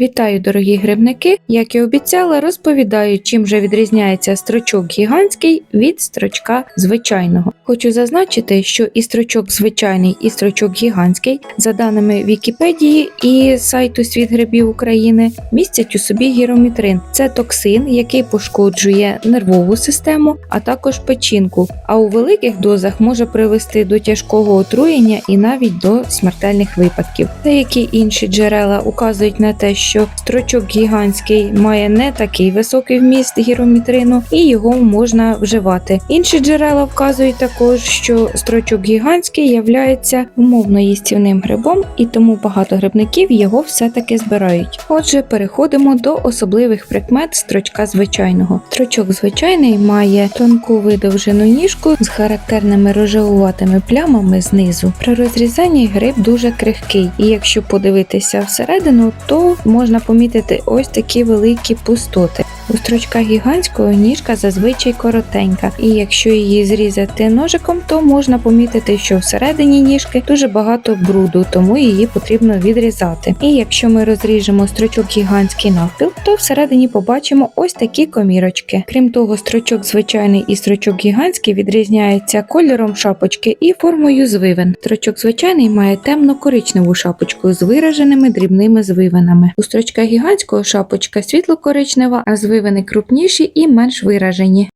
Вітаю, дорогі грибники! Як і обіцяла, розповідаю, чим же відрізняється строчок гігантський від строчка звичайного. Хочу зазначити, що і строчок звичайний, і строчок гігантський, за даними Вікіпедії і сайту Світ грибів України, містять у собі гіромітрин. Це токсин, який пошкоджує нервову систему, а також печінку. А у великих дозах може привести до тяжкого отруєння і навіть до смертельних випадків. Деякі інші джерела указують на те, що строчок гігантський має не такий високий вміст гіромітрину і його можна вживати. Інші джерела вказують також, що строчок гігантський являється умовно їстівним грибом, і тому багато грибників його все-таки збирають. Отже, переходимо до особливих прикмет строчка звичайного. Строчок звичайний має тонку видовжену ніжку з характерними рожевуватими плямами знизу. При розрізанні гриб дуже крихкий, і якщо подивитися всередину, то помітити ось такі великі пустоти. У строчка гігантського ніжка зазвичай коротенька, і якщо її зрізати ножиком, то можна помітити, що всередині ніжки дуже багато бруду, тому її потрібно відрізати. І якщо ми розріжемо строчок гігантський навпіл, то всередині побачимо ось такі комірочки. Крім того, строчок звичайний і строчок гігантський відрізняється кольором шапочки і формою звивин. Строчок звичайний має темно-коричневу шапочку з вираженими дрібними звивинами. У строчка гігантського шапочка світло-коричнева, а звивини крупніші і менш виражені.